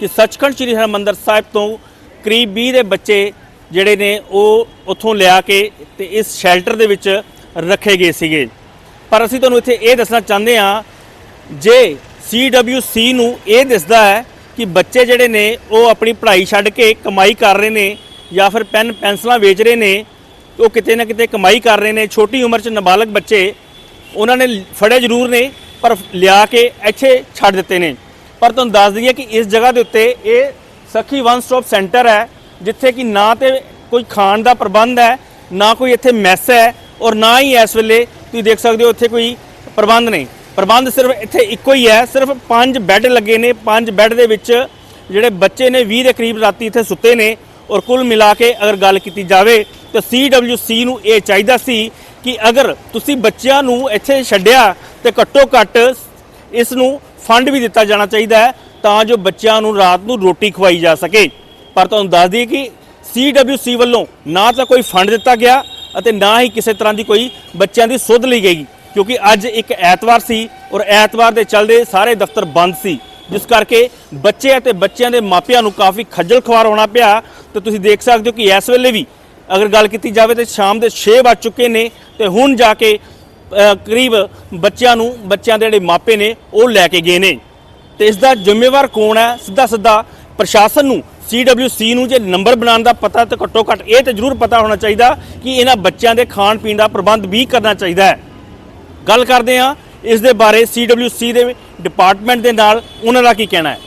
ਕਿ ਸੱਚਖੰਡ ਸ੍ਰੀ ਹਰਿਮੰਦਰ ਸਾਹਿਬ ਤੋਂ ਕਰੀਬ 20 ਦੇ ਬੱਚੇ ਜਿਹੜੇ ਨੇ ਉਹ ਉੱਥੋਂ ਲਿਆ ਕੇ ਤੇ ਇਸ ਸ਼ੈਲਟਰ ਦੇ ਵਿੱਚ ਰੱਖੇ ਗਏ ਸੀਗੇ। ਪਰ ਅਸੀਂ ਤੁਹਾਨੂੰ ਇੱਥੇ ਇਹ ਦੱਸਣਾ ਚਾਹੁੰਦੇ ਹਾਂ, ਜੇ ਸੀਡਬਲਯੂਸੀ ਨੂੰ ਇਹ ਦਿਸਦਾ ਹੈ ਕਿ ਬੱਚੇ ਜਿਹੜੇ ਨੇ ਉਹ ਆਪਣੀ ਪੜ੍ਹਾਈ ਛੱਡ ਕੇ ਕਮਾਈ ਕਰ ਰਹੇ ਨੇ ਜਾਂ ਫਿਰ ਪੈਨ ਪੈਨਸਲਾਂ ਵੇਚ ਰਹੇ ਨੇ, ਉਹ ਕਿਤੇ ਨਾ ਕਿਤੇ ਕਮਾਈ ਕਰ ਰਹੇ ਨੇ, ਛੋਟੀ ਉਮਰ 'ਚ ਨਾਬਾਲਗ ਬੱਚੇ ਉਹਨਾਂ ਨੇ ਫੜੇ ਜ਼ਰੂਰ ਨੇ ਪਰ ਲਿਆ ਕੇ ਇੱਥੇ ਛੱਡ ਦਿੱਤੇ ਨੇ। ਪਰ ਤੁਹਾਨੂੰ ਦੱਸ ਦਈਏ ਕਿ ਇਸ ਜਗ੍ਹਾ ਦੇ ਉੱਤੇ ਇਹ ਸਖੀ ਵਨ ਸਟਾਪ ਸੈਂਟਰ ਹੈ, ਜਿੱਥੇ ਕਿ ਨਾ ਤੇ ਕੋਈ ਖਾਣ ਦਾ ਪ੍ਰਬੰਧ ਹੈ, ਨਾ ਕੋਈ ਇੱਥੇ ਮੈਸ ਹੈ ਔਰ ਨਾ ਹੀ ਇਸ ਵੇਲੇ ਤੁਸੀਂ ਦੇਖ ਸਕਦੇ ਹੋ ਇੱਥੇ ਕੋਈ ਪ੍ਰਬੰਧ ਨਹੀਂ। ਪ੍ਰਬੰਧ ਸਿਰਫ ਇੱਥੇ ਇੱਕੋ ਹੀ ਹੈ, ਸਿਰਫ ਪੰਜ ਬੈੱਡ ਲੱਗੇ ਨੇ। ਪੰਜ ਬੈੱਡ ਦੇ ਵਿੱਚ ਜਿਹੜੇ ਬੱਚੇ ਨੇ 20 ਦੇ ਕਰੀਬ ਰਾਤੀ ਇੱਥੇ ਸੁੱਤੇ ਨੇ ਔਰ ਕੁੱਲ ਮਿਲਾ ਕੇ ਅਗਰ ਗੱਲ ਕੀਤੀ ਜਾਵੇ ਤਾਂ CWC ਨੂੰ ਇਹ ਚਾਹੀਦਾ ਸੀ ਕਿ ਅਗਰ ਤੁਸੀਂ ਬੱਚਿਆਂ ਨੂੰ ਇੱਥੇ ਛੱਡਿਆ ਤੇ ਘੱਟੋ ਘੱਟ ਇਸ ਨੂੰ ਫੰਡ ਵੀ ਦਿੱਤਾ ਜਾਣਾ ਚਾਹੀਦਾ ਹੈ ਤਾਂ ਜੋ ਬੱਚਿਆਂ ਨੂੰ ਰਾਤ ਨੂੰ ਰੋਟੀ ਖਵਾਈ ਜਾ ਸਕੇ। ਪਰ ਤੁਹਾਨੂੰ ਦੱਸ ਦਈਏ ਕਿ CWC ਵੱਲੋਂ ਨਾ ਤਾਂ ਕੋਈ ਫੰਡ ਦਿੱਤਾ ਗਿਆ ਅਤੇ ਨਾ ਹੀ ਕਿਸੇ ਤਰ੍ਹਾਂ ਦੀ ਕੋਈ ਬੱਚਿਆਂ ਦੀ ਸੁੱਧ ਲਈ ਗਈ, ਕਿਉਂਕਿ ਅੱਜ ਇੱਕ ਐਤਵਾਰ ਸੀ ਔਰ ਐਤਵਾਰ ਦੇ ਚੱਲਦੇ ਸਾਰੇ ਦਫ਼ਤਰ ਬੰਦ ਸੀ। ਜਿਸ ਕਰਕੇ ਬੱਚੇ ਅਤੇ ਬੱਚਿਆਂ ਦੇ ਮਾਪਿਆਂ ਨੂੰ ਕਾਫੀ ਖੱਜਲ ਖੁਆਰ ਹੋਣਾ ਪਿਆ। ਤੇ ਤੁਸੀਂ ਦੇਖ ਸਕਦੇ ਹੋ ਕਿ ਇਸ ਵੇਲੇ ਵੀ ਅਗਰ ਗੱਲ ਕੀਤੀ ਜਾਵੇ ਤੇ ਸ਼ਾਮ ਦੇ 6 ਵੱਜ ਚੁੱਕੇ ਨੇ ਤੇ ਹੁਣ ਜਾ ਕੇ ਕਰੀਬ ਬੱਚਿਆਂ ਨੂੰ ਬੱਚਿਆਂ ਦੇ ਜਿਹੜੇ ਮਾਪੇ ਨੇ ਉਹ ਲੈ ਕੇ ਗਏ ਨੇ। ਤੇ ਇਸ ਦਾ ਜ਼ਿੰਮੇਵਾਰ ਕੌਣ ਹੈ? ਸਿੱਧਾ ਸਿੱਧਾ ਪ੍ਰਸ਼ਾਸਨ ਨੂੰ CWC ਨੂੰ ਜੇ ਨੰਬਰ ਬਣਾਉਣ ਦਾ ਪਤਾ ਤੇ ਘੱਟੋ ਘੱਟ ਇਹ ਤੇ ਜ਼ਰੂਰ ਪਤਾ ਹੋਣਾ ਚਾਹੀਦਾ ਕਿ ਇਹਨਾਂ ਬੱਚਿਆਂ ਦੇ ਖਾਣ ਪੀਣ ਦਾ ਪ੍ਰਬੰਧ ਵੀ ਕਰਨਾ ਚਾਹੀਦਾ ਹੈ। ਗੱਲ ਕਰਦੇ ਹਾਂ ਇਸ ਦੇ ਬਾਰੇ ਸੀਡਬਲਯੂਸੀ ਦੇ ਡਿਪਾਰਟਮੈਂਟ ਦੇ ਨਾਲ ਉਹਨਾਂ ਦਾ ਕੀ ਕਹਿਣਾ ਹੈ?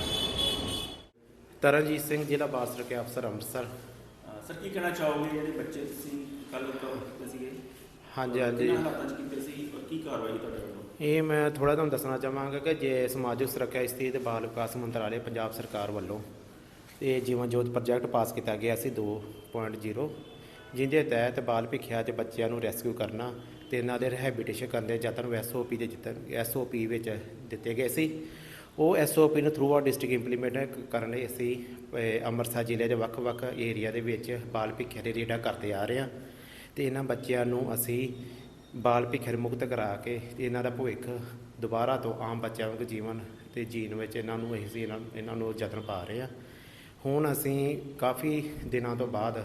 ਤਰਨਜੀਤ ਸਿੰਘ ਜ਼ਿਲ੍ਹਾ ਬਾਲ ਸੁਰੱਖਿਆ ਅਫਸਰ ਅੰਮ੍ਰਿਤਸਰ। ਸਰ ਕੀ ਕਹਿਣਾ ਚਾਹੋਗੇ ਜਿਹੜੇ ਬੱਚੇ ਤੁਸੀਂ ਕੱਲ ਹਾਂਜੀ ਹਾਂਜੀ। ਹਾਲਾਤਾਂ 'ਚ ਕੀਤੇ ਸੀ? ਕੀ ਕਾਰਵਾਈ ਤੁਹਾਡੇ ਵੱਲੋਂ? ਇਹ ਮੈਂ ਥੋੜਾ ਤੁਹਾਨੂੰ ਦੱਸਣਾ ਚਾਹਾਂਗਾ ਕਿ ਜੇ ਸਮਾਜਿਕ ਸੁਰੱਖਿਆ ਇਸਤਰੀ ਤੇ ਬਾਲ ਵਿਕਾਸ ਮੰਤਰਾਲੇ ਪੰਜਾਬ ਸਰਕਾਰ ਵੱਲੋਂ ਇਹ ਜੀਵਨ ਜੋਤ ਪ੍ਰੋਜੈਕਟ ਪਾਸ ਕੀਤਾ ਗਿਆ ਸੀ 2.0 ਜਿਹਦੇ ਤਹਿਤ ਬਾਲ ਭਿੱਖਿਆ ਤੇ ਬੱਚਿਆਂ ਨੂੰ ਰੈਸਕਿਊ ਕਰਨਾ ਤੇ ਇਹਨਾਂ ਦੇ ਰਿਹੈਬਿਲਿਟੇਸ਼ਨ ਕਰਨ ਦੇ ਯਤਨ ਐਸਓਪੀ ਦੇ ਯਤਨ ਐਸਓਪੀ ਵਿੱਚ ਦਿੱਤੇ ਗਏ ਸੀ। ਉਹ ਐਸਓਪੀ ਨੂੰ ਥਰੂ ਆਊਟ ਡਿਸਟ੍ਰਿਕਟ ਇੰਪਲੀਮੈਂਟ ਕਰਨ ਲਈ ਅਸੀਂ ਅੰਮ੍ਰਿਤਸਰ ਜ਼ਿਲ੍ਹੇ ਦੇ ਵੱਖ-ਵੱਖ ਏਰੀਆ ਦੇ ਵਿੱਚ ਬਾਲ ਭਿੱਖਿਆ ਦੇ ਰੇਡਾ ਕਰਦੇ ਆ ਰਹੇ ਹਾਂ। ਤੇ ਇਹਨਾਂ ਬੱਚਿਆਂ ਨੂੰ ਅਸੀਂ ਬਾਲ ਭਿੱਖਰ ਮੁਕਤ ਕਰਾ ਕੇ ਤੇ ਇਹਨਾਂ ਦਾ ਭਵਿੱਖ ਦੁਬਾਰਾ ਤੋਂ ਆਮ ਬੱਚਿਆਂ ਵਾਂਗ ਜੀਵਨ ਤੇ ਜੀਣ ਵਿੱਚ ਇਹਨਾਂ ਨੂੰ ਅਸੀਂ ਇਹਨਾਂ ਇਹਨਾਂ ਨੂੰ ਯਤਨ ਪਾ ਰਹੇ ਹਾਂ ਹੁਣ ਅਸੀਂ ਕਾਫੀ ਦਿਨਾਂ ਤੋਂ ਬਾਅਦ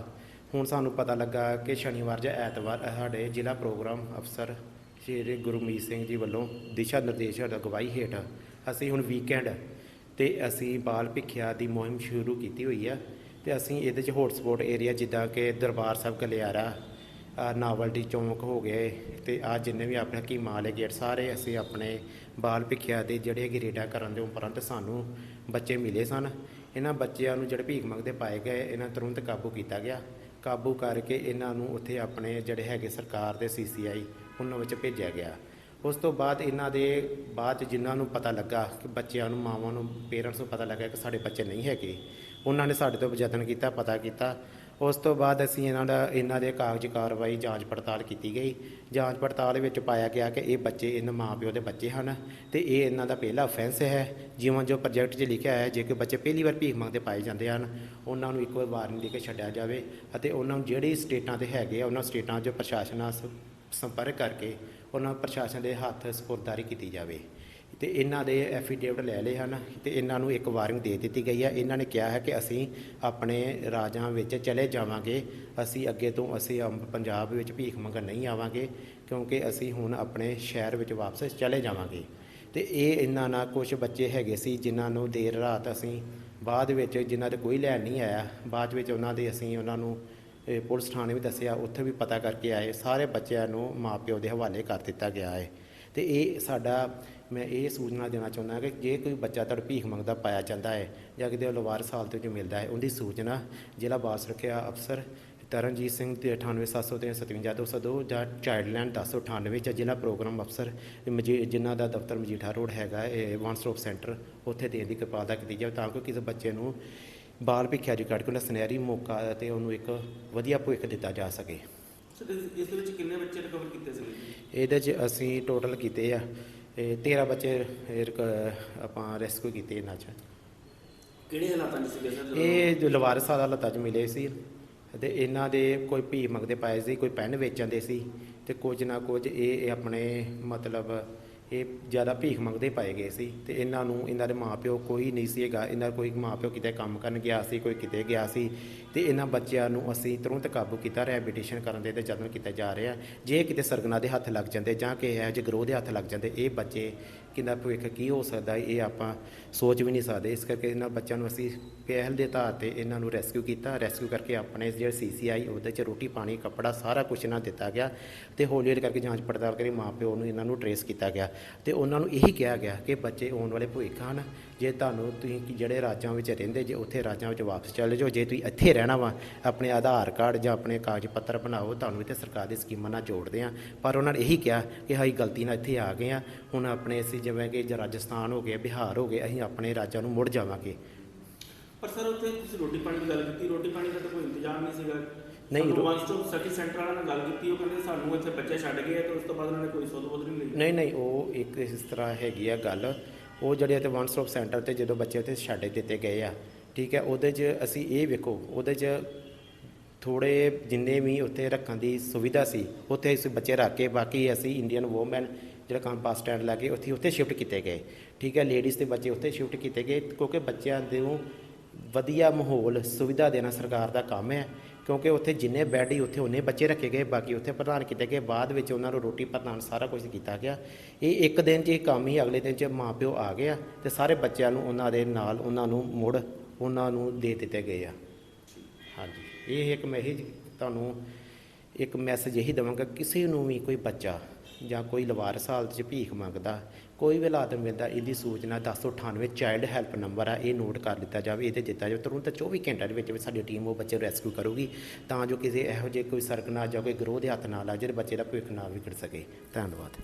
ਹੁਣ ਸਾਨੂੰ ਪਤਾ ਲੱਗਾ ਕਿ ਸ਼ਨੀਵਾਰ ਜਾਂ ਐਤਵਾਰ ਸਾਡੇ ਜ਼ਿਲ੍ਹਾ ਪ੍ਰੋਗਰਾਮ ਅਫਸਰ ਸ਼੍ਰੀ ਗੁਰਮੀਤ ਸਿੰਘ ਜੀ ਵੱਲੋਂ ਦਿਸ਼ਾ ਨਿਰਦੇਸ਼ ਦੀ ਅਗਵਾਈ ਹੇਠ ਅਸੀਂ ਹੁਣ ਵੀਕਐਂਡ ਤੇ ਅਸੀਂ ਬਾਲ ਭਿੱਖਿਆ ਦੀ ਮੁਹਿੰਮ ਸ਼ੁਰੂ ਕੀਤੀ ਹੋਈ ਹੈ ਤੇ ਅਸੀਂ ਇਹਦੇ ਚ ਹੌਟਸਪੌਟ ਏਰੀਆ ਜਿੱਦਾਂ ਕਿ ਦਰਬਾਰ ਸਾਹਿਬ ਗਲਿਆਰਾ ਨਾਵਲਟੀ ਚੌਂਕ ਹੋ ਗਏ। ਤੇ ਆ ਜਿੰਨੇ ਵੀ ਆਪਣੇ ਹਕੀਮਾਂ ਵਾਲੇ ਗੇਟ ਸਾਰੇ ਅਸੀਂ ਆਪਣੇ ਬਾਲ ਭਿੱਖਿਆ ਦੇ ਜਿਹੜੇ ਗਰੇਡਾ ਕਰਨ ਦੇ ਉਪਰੰਤ ਸਾਨੂੰ ਬੱਚੇ ਮਿਲੇ ਸਨ। ਇਹਨਾਂ ਬੱਚਿਆਂ ਨੂੰ ਜਿਹੜੇ ਭੀਖ ਮੰਗਦੇ ਪਾਏ ਗਏ, ਇਹਨਾਂ ਤੁਰੰਤ ਕਾਬੂ ਕੀਤਾ ਗਿਆ। ਕਾਬੂ ਕਰਕੇ ਇਹਨਾਂ ਨੂੰ ਉੱਥੇ ਆਪਣੇ ਜਿਹੜੇ ਹੈਗੇ ਸਰਕਾਰ ਦੇ ਸੀਸੀਆਈ ਉਹਨਾਂ ਵਿੱਚ ਭੇਜਿਆ ਗਿਆ। ਉਸ ਤੋਂ ਬਾਅਦ ਇਹਨਾਂ ਦੇ ਬਾਅਦ 'ਚ ਜਿਨ੍ਹਾਂ ਨੂੰ ਪਤਾ ਲੱਗਾ ਕਿ ਬੱਚਿਆਂ ਨੂੰ, ਮਾਵਾਂ ਨੂੰ, ਪੇਰੈਂਟਸ ਨੂੰ ਪਤਾ ਲੱਗਾ ਕਿ ਸਾਡੇ ਬੱਚੇ ਨਹੀਂ ਹੈਗੇ, ਉਹਨਾਂ ਨੇ ਸਾਡੇ ਤੋਂ ਯਤਨ ਕੀਤਾ, ਪਤਾ ਕੀਤਾ। ਉਸ ਤੋਂ ਬਾਅਦ ਅਸੀਂ ਇਹਨਾਂ ਦਾ, ਇਹਨਾਂ ਦੇ ਕਾਗਜ਼ ਕਾਰਵਾਈ ਜਾਂਚ ਪੜਤਾਲ ਕੀਤੀ ਗਈ। ਜਾਂਚ ਪੜਤਾਲ ਵਿੱਚ ਪਾਇਆ ਗਿਆ ਕਿ ਇਹ ਬੱਚੇ ਇਹਨਾਂ ਮਾਪਿਓ ਦੇ ਬੱਚੇ ਹਨ ਤੇ ਇਹ ਇਹਨਾਂ ਦਾ ਪਹਿਲਾ ਅਫੈਂਸ ਹੈ। ਜਿਵੇਂ ਜੋ ਪ੍ਰੋਜੈਕਟ 'ਚ ਲਿਖਿਆ ਹੈ, ਜੇ ਕੋਈ ਬੱਚੇ ਪਹਿਲੀ ਵਾਰ ਭੀਖ ਮੰਗਦੇ ਪਾਏ ਜਾਂਦੇ ਹਨ, ਉਹਨਾਂ ਨੂੰ ਇੱਕ ਵਾਰ ਨਹੀਂ ਦੇ ਕੇ ਛੱਡਿਆ ਜਾਵੇ ਅਤੇ ਉਹਨਾਂ ਨੂੰ ਜਿਹੜੇ ਸਟੇਟਾਂ ਤੇ ਹੈਗੇ ਆ, ਉਹਨਾਂ ਸਟੇਟਾਂ 'ਚ ਪ੍ਰਸ਼ਾਸਨ ਨਾਲ ਸ- ਸੰਪਰਕ ਕਰਕੇ ਉਹਨਾਂ ਪ੍ਰਸ਼ਾਸਨ ਦੇ ਹੱਥ ਸਪੁਰਦਾਰੀ ਕੀਤੀ ਜਾਵੇ। ਤੇ ਇਹਨਾਂ ਦੇ ਐਫੀਡੇਵਿਟ ਲੈ ਲਏ ਹਨ ਤੇ ਇਹਨਾਂ ਨੂੰ ਇੱਕ ਵਾਰਨਿੰਗ ਦੇ ਦਿੱਤੀ ਗਈ ਹੈ। ਇਹਨਾਂ ਨੇ ਕਿਹਾ ਹੈ ਕਿ ਅਸੀਂ ਆਪਣੇ ਰਾਜਾਂ ਵਿੱਚ ਚਲੇ ਜਾਵਾਂਗੇ। ਅਸੀਂ ਅੱਗੇ ਤੋਂ ਅਸੀਂ ਅੰਬ- ਪੰਜਾਬ ਵਿੱਚ ਭੀਖ ਮੰਗਣ ਨਹੀਂ ਆਵਾਂਗੇ ਕਿਉਂਕਿ ਅਸੀਂ ਹੁਣ ਆਪਣੇ ਸ਼ਹਿਰ ਵਿੱਚ ਵਾਪਸ ਚਲੇ ਜਾਵਾਂਗੇ। ਤੇ ਇਹ ਇਹਨਾਂ ਨਾਲ ਕੁਝ ਬੱਚੇ ਹੈਗੇ ਸੀ ਜਿਨ੍ਹਾਂ ਨੂੰ ਦੇਰ ਰਾਤ ਅਸੀਂ ਬਾਅਦ ਵਿੱਚ ਜਿਨ੍ਹਾਂ ਦੇ ਕੋਈ ਲੈਣ ਨਹੀਂ ਆਇਆ, ਬਾਅਦ ਵਿੱਚ ਉਹਨਾਂ ਦੇ ਅਸੀਂ ਉਹਨਾਂ ਨੂੰ ਪੁਲਿਸ ਥਾਣੇ ਵੀ ਦੱਸਿਆ, ਉੱਥੇ ਵੀ ਪਤਾ ਕਰਕੇ ਆਏ। ਸਾਰੇ ਬੱਚਿਆਂ ਨੂੰ ਮਾਪਿਓ ਦੇ ਹਵਾਲੇ ਕਰ ਦਿੱਤਾ ਗਿਆ ਹੈ। ਤੇ ਇਹ ਸਾਡਾ ਮੈਂ ਇਹ ਸੂਚਨਾ ਦੇਣਾ ਚਾਹੁੰਦਾ ਕਿ ਜੇ ਕੋਈ ਬੱਚਾ ਤੁਹਾਡਾ ਭੀਖ ਮੰਗਦਾ ਪਾਇਆ ਜਾਂਦਾ ਹੈ ਜਾਂ ਕਿਤੇ ਲਵਾਰਸ ਹਾਲਤ ਵਿੱਚ ਮਿਲਦਾ ਹੈ ਉਹਦੀ ਸੂਚਨਾ ਜ਼ਿਲ੍ਹਾ ਬਾਲ ਸੁਰੱਖਿਆ ਅਫਸਰ ਤਰਨਜੀਤ ਸਿੰਘ ਤੇ 9870357202 ਜਾਂ ਚਾਈਲਡਲਾਈਨ 1098 ਜਾਂ ਜ਼ਿਲ੍ਹਾ ਪ੍ਰੋਗਰਾਮ ਅਫਸਰ ਜਿਨ੍ਹਾਂ ਦਾ ਦਫ਼ਤਰ ਮਜੀਠਾ ਰੋਡ ਹੈਗਾ ਇਹ ਵਨ ਸਟਾਪ ਸੈਂਟਰ ਉੱਥੇ ਦੇਣ ਦੀ ਕਿਰਪਾਲਤਾ ਕੀਤੀ ਜਾਵੇ ਤਾਂ ਕਿ ਕਿਸੇ ਬੱਚੇ ਨੂੰ ਬਾਲ ਭਿੱਖਿਆ ਜੀ ਕੱਢ ਕੇ ਸੁਨਹਿਰੀ ਮੌਕਾ ਤੇ ਉਹਨੂੰ ਇੱਕ ਵਧੀਆ ਭਵਿੱਖ ਦਿੱਤਾ ਜਾ ਸਕੇ। ਇਸ ਦੇ ਵਿੱਚ ਕਿੰਨੇ ਬੱਚੇ ਰਿਕਵਰ ਕੀਤੇ ਸੀ ਇਹਦੇ 'ਚ ਅਸੀਂ ਟੋਟਲ ਕੀਤੇ ਆ ਇਹ 13 ਬੱਚੇ ਆਪਾਂ ਰੈਸਕਿਊ ਕੀਤੇ ਇਹਨਾਂ 'ਚ। ਕਿਹੜੇ ਹਾਲਾਤਾਂ 'ਚ ਸੀਗੇ ਸਰ? ਇਹ ਜੋ ਲਵਾਰਸ ਹਾਲਤਾਂ 'ਚ ਮਿਲੇ ਸੀ ਤੇ ਇਹਨਾਂ ਦੇ ਕੋਈ ਭੀ ਮੰਗਦੇ ਪਾਏ ਸੀ ਕੋਈ ਪੈਨ ਵੇਚਣ ਦੇ ਸੀ ਤੇ ਕੁਝ ਨਾ ਕੁਝ ਇਹ ਆਪਣੇ ਮਤਲਬ ਇਹ ਜ਼ਿਆਦਾ ਭੀਖ ਮੰਗਦੇ ਪਾਏ ਗਏ ਸੀ ਤੇ ਇਹਨਾਂ ਨੂੰ, ਇਹਨਾਂ ਦੇ ਮਾਪਿਓ ਕੋਈ ਨਹੀਂ ਸੀਗਾ ਇਹਨਾਂ ਦਾ ਕੋਈ ਮਾਪਿਓ ਕਿਤੇ ਕੰਮ ਕਰਨ ਗਿਆ ਸੀ, ਕੋਈ ਕਿਤੇ ਗਿਆ ਸੀ ਤੇ ਇਹਨਾਂ ਬੱਚਿਆਂ ਨੂੰ ਅਸੀਂ ਤੁਰੰਤ ਕਾਬੂ ਕੀਤਾ ਰੈਬਿਟੇਸ਼ਨ ਕਰਨ ਦੇ ਤੇ ਯਤਨ ਕੀਤਾ ਜਾ ਰਿਹਾ। ਜੇ ਕਿਤੇ ਸਰਗਨਾ ਦੇ ਹੱਥ ਲੱਗ ਜਾਂਦੇ ਜਾਂ ਕਿ ਇਹ ਜਿਹੇ ਗਰੋਹ ਦੇ ਹੱਥ ਲੱਗ ਜਾਂਦੇ, ਇਹ ਬੱਚੇ ਕਿੰਨਾ ਭਵਿੱਖ ਕੀ ਹੋ ਸਕਦਾ ਇਹ ਆਪਾਂ ਸੋਚ ਵੀ ਨਹੀਂ ਸਕਦੇ। ਇਸ ਕਰਕੇ ਇਹਨਾਂ ਬੱਚਿਆਂ ਨੂੰ ਅਸੀਂ ਪਹਿਲ ਦੇ ਆਧਾਰ ਤੇ ਇਹਨਾਂ ਨੂੰ ਰੈਸਕਿਊ ਕੀਤਾ। ਰੈਸਕਿਊ ਕਰਕੇ ਆਪਣੇ ਜਿਹੜੇ ਸੀਸੀਆਈ ਉਹਦੇ ਚ ਰੋਟੀ, ਪਾਣੀ, ਕੱਪੜਾ ਸਾਰਾ ਕੁਝ ਇਹਨਾਂ ਦਿੱਤਾ ਗਿਆ ਤੇ ਹੌਲੀ ਹੌਲੀ ਕਰਕੇ ਜਾਂਚ ਪੜਤਾਲ ਕਰੀ ਮਾਪਿਓ ਨੂੰ ਇਹਨਾਂ ਨੂੰ ਟਰੇਸ ਕੀਤਾ ਗਿਆ। ਤੇ ਉਹਨਾਂ ਨੂੰ ਇਹੀ ਕਿਹਾ ਗਿਆ ਕਿ ਬੱਚੇ ਆਉਣ ਵਾਲੇ ਭਵਿੱਖ ਹਨ। ਜੇ ਤੁਹਾਨੂੰ ਤੁਸੀਂ ਜਿਹੜੇ ਰਾਜਾਂ ਵਿੱਚ ਰਹਿੰਦੇ, ਜੇ ਉੱਥੇ ਰਾਜਾਂ ਵਿੱਚ ਵਾਪਸ ਚਲੇ ਜਾਓ, ਜੇ ਤੁਸੀਂ ਇੱਥੇ ਰਹਿਣਾ ਵਾ, ਆਪਣੇ ਆਧਾਰ ਕਾਰਡ ਜਾਂ ਆਪਣੇ ਕਾਗਜ਼ ਪੱਤਰ ਬਣਾਓ, ਤੁਹਾਨੂੰ ਇੱਥੇ ਸਰਕਾਰ ਦੀ ਸਕੀਮਾਂ ਨਾਲ ਜੋੜਦੇ ਆ ਪਰ ਉਹਨਾਂ ਨੇ ਇਹੀ ਕਿਹਾ ਕਿ ਹਾਈ ਗਲਤੀ ਨਾਲ ਇੱਥੇ ਆ ਗਏ ਆ ਹੁਣ ਆਪਣੇ ਅਸੀਂ ਜਿਵੇਂ ਕਿ ਜ- ਰਾਜਸਥਾਨ ਹੋ ਗਏ, ਬਿਹਾਰ ਹੋ ਗਏ, ਅਸੀਂ ਆਪਣੇ ਰਾਜਾਂ ਨੂੰ ਮੁੜ ਜਾਵਾਂਗੇ। ਪਰ ਸਰ ਉੱਥੇ ਤੁਸੀਂ ਰੋਟੀ ਪਾਣੀ ਦੀ ਗੱਲ ਕੀਤੀ ਰੋਟੀ ਪਾਣੀ ਦਾ ਤਾਂ ਕੋਈ ਇੰਤਜ਼ਾਮ ਨਹੀਂ ਸੀਗਾ। ਨਹੀਂ, ਵਨ ਸਟਾਪ ਸਰਵਿਸ ਸੈਂਟਰ ਵਾਲਿਆਂ ਨਾਲ ਗੱਲ ਕੀਤੀ ਉਹ ਕਹਿੰਦੇ ਸਾਨੂੰ ਇੱਥੇ ਬੱਚੇ ਛੱਡ ਗਏ ਤੇ ਉਸ ਤੋਂ ਬਾਅਦ ਉਹਨਾਂ ਨੇ ਕੋਈ ਸੁੱਧ ਬੁੱਧ ਨਹੀਂ ਲਈ। ਨਹੀਂ ਨਹੀਂ ਉਹ ਇੱਕ ਇਸ ਤਰ੍ਹਾਂ ਹੈਗੀ ਆ ਗੱਲ। ਉਹ ਜਿਹੜੇ ਤੇ ਵਨ ਸਟਾਪ ਸੈਂਟਰ ਤੇ ਜਦੋਂ ਬੱਚੇ ਉੱਥੇ ਛੱਡ ਦਿੱਤੇ ਗਏ ਆ ਠੀਕ ਹੈ ਉਹਦੇ 'ਚ ਅਸੀਂ ਇਹ ਵੇਖੋ ਉਹਦੇ 'ਚ ਥੋੜੇ ਜਿੰਨੇ ਵੀ ਉੱਥੇ ਰੱਖਣ ਦੀ ਸੁਵਿਧਾ ਸੀ ਉੱਥੇ ਅਸੀਂ ਬੱਚੇ ਰੱਖ ਕੇ ਬਾਕੀ ਅਸੀਂ ਇੰਡੀਅਨ ਵੂਮਨ ਜਿਹੜਾ ਕੰਮ ਬੱਸ ਸਟੈਂਡ ਲੱਗੇ ਉੱਥੇ ਉੱਥੇ ਸ਼ਿਫਟ ਕੀਤੇ ਗਏ। ਠੀਕ ਹੈ ਲੇਡੀਜ਼ ਤੇ ਬੱਚੇ ਉੱਥੇ ਸ਼ਿਫਟ ਕੀਤੇ ਗਏ ਕਿਉਂਕਿ ਬੱਚਿਆਂ ਦੇ ਨੂੰ ਵਧੀਆ ਮਾਹੌਲ, ਸੁਵਿਧਾ ਦੇਣਾ ਸਰਕਾਰ ਦਾ ਕੰਮ ਹੈ। ਕਿਉਂਕਿ ਉੱਥੇ ਜਿੰਨੇ ਬੈੱਡ ਹੀ ਉੱਥੇ ਉਹਨੇ ਬੱਚੇ ਰੱਖੇ ਗਏ, ਬਾਕੀ ਉੱਥੇ ਪ੍ਰਦਾਨ ਕੀਤੇ ਗਏ। ਬਾਅਦ ਵਿੱਚ ਉਹਨਾਂ ਨੂੰ ਰੋਟੀ ਪ੍ਰਦਾਨ ਸਾਰਾ ਕੁਝ ਕੀਤਾ ਗਿਆ। ਇਹ ਇੱਕ ਦਿਨ 'ਚ ਇਹ ਕੰਮ ਹੀ ਅਗਲੇ ਦਿਨ 'ਚ ਮਾਪਿਓ ਆ ਗਿਆ ਆ ਤੇ ਸਾਰੇ ਬੱਚਿਆਂ ਨੂੰ ਉਹਨਾਂ ਦੇ ਨਾਲ ਉਹਨਾਂ ਨੂੰ ਮੁੜ ਉਹਨਾਂ ਨੂੰ ਦੇ ਦਿੱਤੇ ਗਏ ਆ। ਹਾਂਜੀ, ਇਹ ਇੱਕ ਮੈਸੇਜ ਤੁਹਾਨੂੰ ਇੱਕ ਮੈਸੇਜ ਇਹੀ ਦਵਾਂਗਾ, ਕਿਸੇ ਨੂੰ ਵੀ ਕੋਈ ਬੱਚਾ ਜਾਂ ਕੋਈ ਲਵਾਰਸ ਹਾਲਤ 'ਚ ਭੀਖ ਮੰਗਦਾ, ਕੋਈ ਵੀ ਹਾਲਾਤ ਮਿਲਦਾ ਇਹਦੀ ਸੂਚਨਾ 1098 ਚਾਈਲਡ ਹੈਲਪ ਨੰਬਰ ਆ, ਇਹ ਨੋਟ ਕਰ ਲਿੱਤਾ ਜਾਵੇ, ਇਹਦੇ ਦਿੱਤਾ ਜਾਵੇ, ਤੁਰੰਤ 24 ਘੰਟਿਆਂ ਦੇ ਵਿੱਚ ਵਿੱਚ ਸਾਡੀ ਟੀਮ ਉਹ ਬੱਚੇ ਨੂੰ ਰੈਸਕਿਊ ਕਰੂਗੀ, ਤਾਂ ਜੋ ਕਿਸੇ ਇਹੋ ਜਿਹੇ ਕੋਈ ਸਰਕਨਾ ਜਾਂ ਕੋਈ ਗਰੋਹ ਦੇ ਹੱਥ ਨਾਲ ਆ ਜਿਹੜੇ ਬੱਚੇ ਦਾ ਭਵਿੱਖ ਨਾ ਵਿਗੜ ਸਕੇ। ਧੰਨਵਾਦ।